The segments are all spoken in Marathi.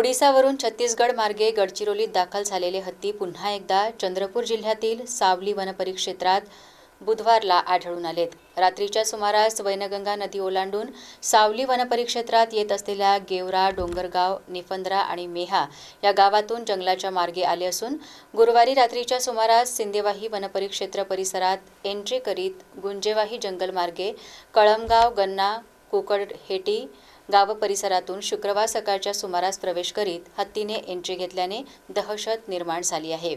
ओडिसावरून छत्तीसगड मार्गे गडचिरोलीत दाखल झालेले हत्ती पुन्हा एकदा चंद्रपूर जिल्ह्यातील सावली वनपरिक्षेत्रात बुधवारला आढळून आलेत. रात्रीच्या सुमारास वैनगंगा नदी ओलांडून सावली वनपरिक्षेत्रात येत असलेल्या गेवरा डोंगरगाव निफंद्रा आणि मेहा या गावातून जंगलाच्या मार्गे आले असून गुरुवारी रात्रीच्या सुमारास सिंदेवाही वनपरिक्षेत्र परिसरात एंट्री करीत गुंजेवाही जंगलमार्गे कळमगाव गन्ना कुकडहेटी गाव परिसरातून शुक्रवार सकाळच्या सुमारास प्रवेश करीत हत्तीने एंट्री घेतल्याने दहशत निर्माण झाली आहे.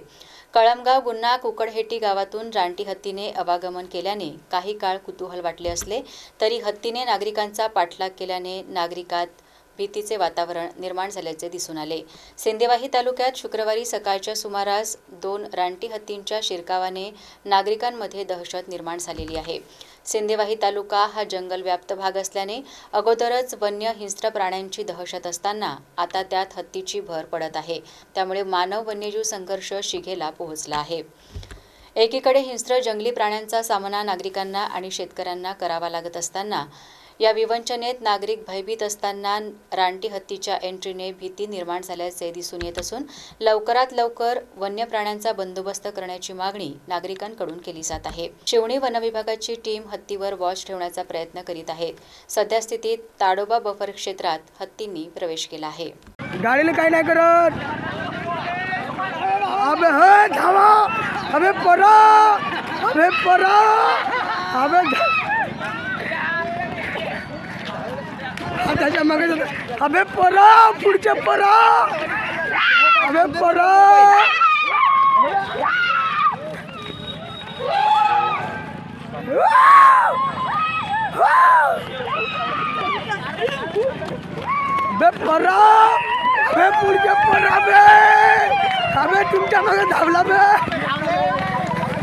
कळमगाव गुन्हा कुकडहेटी गावातून रानटी हत्तीने अवागमन केल्याने काही काळ कुतूहल वाटले असले तरी हत्तीने नागरिकांचा पाठलाग केल्याने नागरिकात भीतीचे वातावरण निर्माण झाल्याचे दिसून आले. सेंदेवाही तालुक्यात शुक्रवारी सकाळच्या सुमारास दोन रानटी हत्तींच्या शिरकावाने नागरिकांमध्ये दहशत निर्माण झालेली आहे. सेंदेवाही तालुका हा जंगलव्याप्त भाग असल्याने अगोदरच वन्य हिंस्त्र प्राण्यांची दहशत असताना आता त्यात हत्तीची भर पडत आहे. त्यामुळे मानव वन्यजीव संघर्ष शिघेला पोहोचला आहे. एकीकडे हिंस्र जंगली प्राण्यांचा सामना नागरिकांना आणि शेतकऱ्यांना करावा लागत असताना या विवंचनेत नागरिक भयभीत असताना रानटी हत्तीच्या एंट्रीने भीती निर्माण झाल्याचे दिसून येत असून लवकरात लवकर वन्य प्राण्यांचा बंदोबस्त करण्याची मागणी नागरिकांकडून केली जात आहे. शिवणी वनविभागाची टीम हत्तीवर वॉच ठेवण्याचा प्रयत्न करीत आहेत सध्या स्थितीत ताडोबा बफर क्षेत्रात हत्तींनी प्रवेश केला आहे. गाडीला काही नाही करत. अबे हे धावा अबे परा. अबे परा. अबे धा- हा, त्याच्यामागे जातो. अबे परा पुढच्या परा. अबे परा. बे परा. बे पुढच्या परा बे. अबे तुमच्या मागे धावला बे.